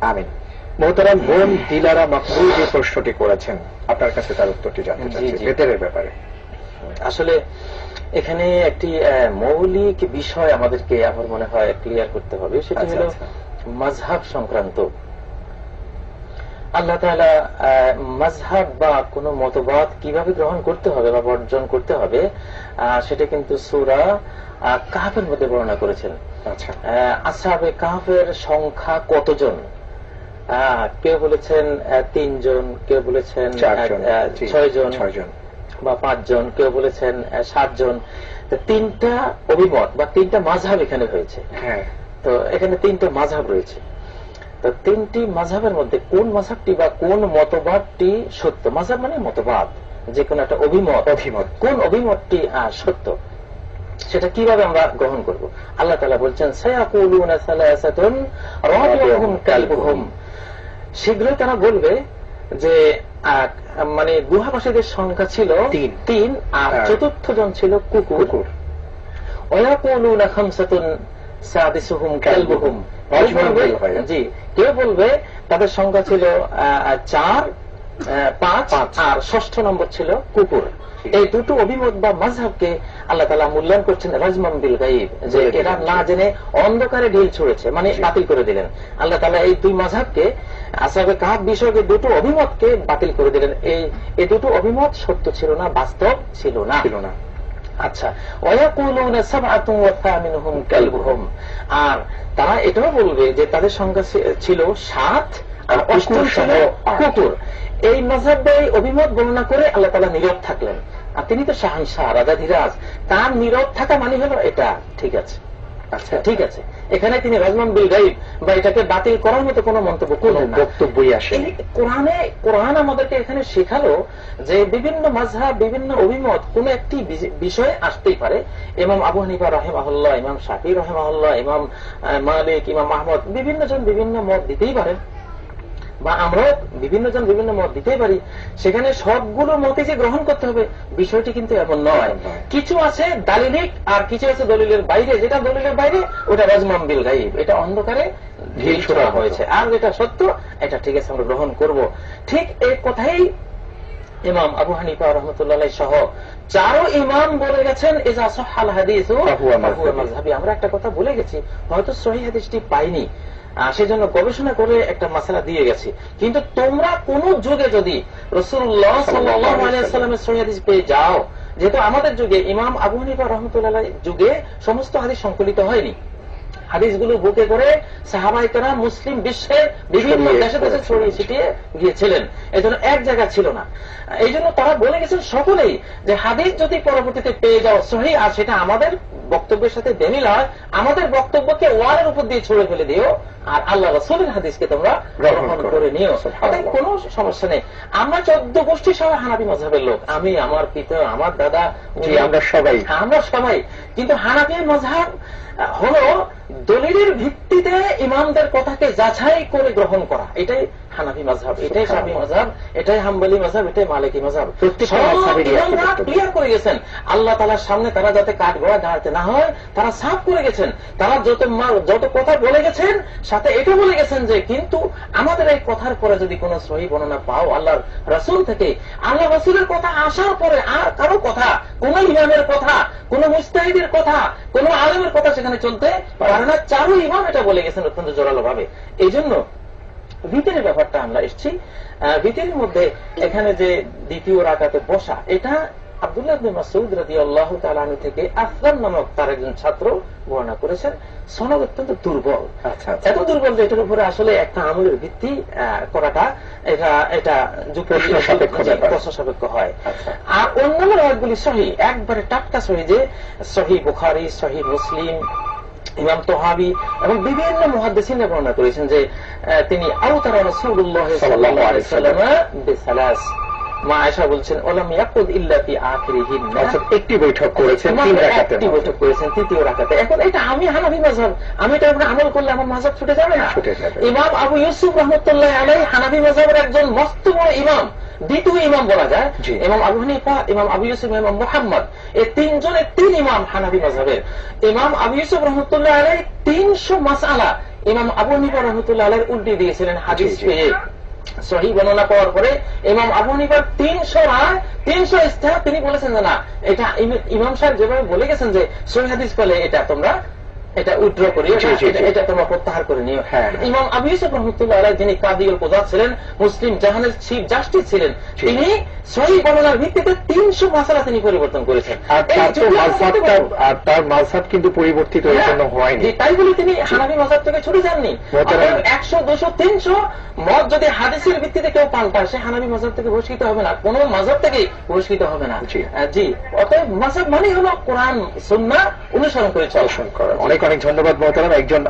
আমিন। মোহতারাম বোন দিলারা মকবুল যে প্রশ্নটি করেছেন আপনার কাছে তার উত্তরটি জানতে চাচ্ছি জি। বেতেরের ব্যাপারে। আসলে এখানে একটি মৌলিক বিষয় আমাদেরকে আমার মনে হয় ক্লিয়ার করতে হবে। সেটা আচ্ছা, হলো আচ্ছা। মাঝহাব সংক্রান্ত। আল্লাহ তাআলা আহ, মাযহাব বা কোন মতবাদ কীভাবে গ্রহণ করতে হবে বা বর্জন করতে হবে সেটা কিন্তু সুরা কাহফের মধ্যে বর্ণনা করেছেন। আচ্ছা। আহ, আসহাবে কাহফের সংখ্যা কতজন? কেউ বলেছেন তিনজন কেউ বলেছেন ছয়জন ছয়জন। বা পাঁচজন কেউ বলেছেন সাতজন। তিনটা অভিমত বা তিনটা মাঝহাব এখানে হয়েছে হ্যাঁ। তো এখানে তিনটা মাঝহাব রয়েছে। তো তিনটি মাঝহাবের মধ্যে কোন মাঝহাবটি বা কোন মতবাদটি সত্য? মাঝহাব মানে মতবাদ যে কোনো একটা অভিমত। অভিমত। কোন অভিমতটি সত্য? সেটা কীভাবে আমরা গ্রহণ করব? আল্লাহ তালা বলছেন সায়াকুলুনা সালাসাতুন রাবিউহুম কালবুহুম। শীঘ্রই তারা বলবে যে মানে গুহাবাসীদের সংখ্যা ছিল তিন। আর চতুর্থ জন ছিল কুকুর। জি কেউ বলবে তাদের সংখ্যা ছিল চার পাঁচ। আর ষষ্ঠ নম্বর ছিল কুকুর। এই দুটো অভিমত বা মাঝহাবকে আল্লাহ তালা মূল্যায়ন করছেন রাজমান বিল গাইব যে। এরা না জেনে অন্ধকারে ঢিল ছুড়েছে মানে বাতিল করে দিলেন। আল্লাহ তালা এই দুই মাঝহাবকে আসাবে কাহাব বিষয়কে দুটো অভিমতকে বাতিল করে দিলেন। এই এই দুটো অভিমত সত্য ছিল না বাস্তব ছিল না। ছিল না। আচ্ছা আর তারা এটাও বলবে যে তাদের সংখ্যা ছিল সাত আর আর অষ্টম কুকুর। এই মজাবে অভিমত বর্ণনা করে আল্লাহ তালা নীরব থাকলেন। আর তিনি তো শাহানশাহ রাজাধিরাজ তার নীরব থাকা মানে হলো এটা। ঠিক আছে। আচ্ছা ঠিক আছে। এখানে তিনি রাজমান বিল গাইব বা এটাকে বাতিল করার মতো কোনো মন্তব্য কোন বক্তব্যই এই কোরআনে কোরআন আমাদেরকে এখানে শেখালো যে বিভিন্ন মাঝহাব বিভিন্ন অভিমত কোন একটি বিষয়ে আসতেই পারে। ইমাম আবু হানিফা রহেমাহুল্লাহ ইমাম শাফি রহেমাহুল্লাহ ইমাম মালিক ইমাম আহমদ বিভিন্ন জন বিভিন্ন মত দিতেই পারেন। বা আমরাও বিভিন্ন জন বিভিন্ন মত দিতেই পারি সেখানে সবগুলো মতে যে গ্রহণ করতে হবে বিষয়টি কিন্তু এমন নয়। কিছু আছে দালিলিক আর কিছু আছে দলিলের বাইরে। যেটা দলিলের বাইরে ওটা রাজমাম বিল গাইব এটা অন্ধকারে ঢিল ছোড়া হয়েছে। আর যেটা সত্য এটা ঠিক আছে আমরা গ্রহণ করব। ঠিক এই কথাই ইমাম আবু হানিফা রহমতুল্লাহ সহ চারো ইমাম বলে গেছেন। আমরা একটা কথা বলে গেছি হয়তো সহি হাদিসটি পাইনি। সেজন্য গবেষণা করে একটা মাসালা দিয়ে গেছি। কিন্তু তোমরা কোন যুগে যদি রসুল্লাহ সাল্লামের সহি হাদিস পেয়ে যাও যেহেতু আমাদের যুগে ইমাম আবু হানিফা রহমতুল্লাহ যুগে সমস্ত হাদিস সংকলিত হয়নি। হাদিসগুলো বুকে করে সাহাবাহিকেরা মুসলিম বিশ্বের বিভিন্ন দেশে দেশে ছড়িয়ে ছিটিয়ে গিয়েছিলেন। এই জন্য এক জায়গা ছিল না। এই জন্য তারা বলে গেছেন সকলেই যে হাদিস যদি পরবর্তীতে পেয়ে যাও সহি আর সেটা আমাদের বক্তব্যের সাথে বেমিল হয় আমাদের বক্তব্যকে ওয়ারের উপর দিয়ে ছড়ে ফেলে দিও আর আল্লাহ রসুলের হাদিসকে তোমরা গ্রহণ করো। নিও। অতএব কোনো সমস্যা নেই। আমরা চোদ্দ গোষ্ঠী সবাই হানাবি মজাবের লোক। আমি আমার পিতা আমার দাদা আমরা সবাই। আমরা সবাই। কিন্তু হানাফি মজহাব হলো দলিলের ভিত্তিতে ইমামদের কথাকে যাচাই করে গ্রহণ করা। এটাই হানাফি মজহাব এটাই সাফি মজহাব এটাই হাম্বলি মজহাব এটাই মালিকি বক্তব্য। ক্লিয়ার করে গেছেন। আল্লাহ তালার সামনে তারা যাতে কাঠ গড়া দাঁড়াতে না হয় তারা সাফ করে গেছেন। তারা যত যত কথা বলে গেছেন সাথে এটা বলে গেছেন যে কিন্তু আমাদের এই কথার পরে যদি কোন সহি বর্ণনা পাও আল্লাহর রসুল থেকে আল্লাহ রসুলের কথা আসার পরে আর কারও কথা কোন ইমামের কথা কোন মুস্তাহিদের কথা কোন আলমের কথা সেখানে চলতে পারে না। চারু ইমাম এটা বলে গেছেন অত্যন্ত জোরালো ভাবে এই জন্য ভিতরের ব্যাপারটা আমরা এসছি। ভিতরের মধ্যে এখানে যে দ্বিতীয় রাকাতে বসা এটা আব্দুল্লাহ মাসউদ রাদিয়াল্লাহু তাআলা আনহু থেকে আসলাম নামক তার একজন ছাত্র বর্ণনা করেছেন। সনদ অত্যন্ত দুর্বল। আচ্ছা আচ্ছা। এত দুর্বল যে এটার উপরে আসলে একটা আমলের ভিত্তি করাটা এটা এটা যুক্তি প্রশ্ন। সাপেক্ষ হয়। আচ্ছা। আর অন্যান্য রায়গুলি সহি। একবারে টাটকা সহি যে সহি বুখারি সহি মুসলিম ইমাম তোহাবি এবং বিভিন্ন মহাদ্দেশিনে বর্ণনা করেছেন যে তিনি সাল্লাল্লাহু আলাইহি ওয়াসাল্লাম বিসালাস। মা আয়েশা বলছেন ওলাম ইয়াকুদ ইল্লা ফি আখিরিহিন একটি বৈঠক করেছেন তিন রাখাতে একটি বৈঠক করেছেন তৃতীয় রাখাতে এখন এটা আমি হানাফি মাঝহাব আমি এটা উপরে আমল করলে আমার মাঝহাব ছুটে যাবে না। ছুটে যাবে। ইমাম আবু ইউসুফ রহমতুল্লাহ আলাই হানাফি মাঝহাবের একজন মস্ত বড় ইমাম। দ্বিতীয় ইমাম বলা যায়। ইমাম আবু হানিফা ইমাম আবু ইউসুফ ইমাম মোহাম্মদ এই তিনজনের তিন ইমাম হানাফি মাঝহাবের ইমাম আবু ইউসুফ রহমতুল্লাহ আলাই তিনশো মাসালা ইমাম আবু হানিফা রহমতুল্লাহ আলাইহির উল্টে দিয়েছিলেন হাদিস। পেয়ে সহি বর্ণনা পাওয়ার পরে ইমাম আবু হানিফার তিনশো রায় তিনশো ইস্তেহার তিনি বলেছেন যে না এটা ইম- ইমাম সাহেব যেভাবে বলে গেছেন যে সহি হাদিস পেলে এটা তোমরা এটা উইড্র করে এটা- তোমরা প্রত্যাহার করে নিও। হ্যাঁ। ইমাম আবু ইউসুফ রহমতুল্লাহ যিনি কাদিউল কোজা ছিলেন মুসলিম জাহানের চিফ জাস্টিস ছিলেন। তিনি বর্ণনার ভিত্তিতে তিনশো মাসালা তিনি পরিবর্তন করেছেন। আর তার কিন্তু পরিবর্তিত জন্য হয়নি। তাই বলে তিনি হানাবি মাজাব থেকে ছুটে যাননি। একশো দুশো তিনশো মত যদি হাদিসের ভিত্তিতে কেউ সে হানাবি মাজাব থেকে বহিষ্কৃত হবে না কোন মাজাব থেকে বহিষ্কৃত হবে না। জি। অতএব মাজাব মানে হলো কোরআন সুন্না অনুসরণ করে চলা। অনেক অনেক ধন্যবাদ মহতারাম একজন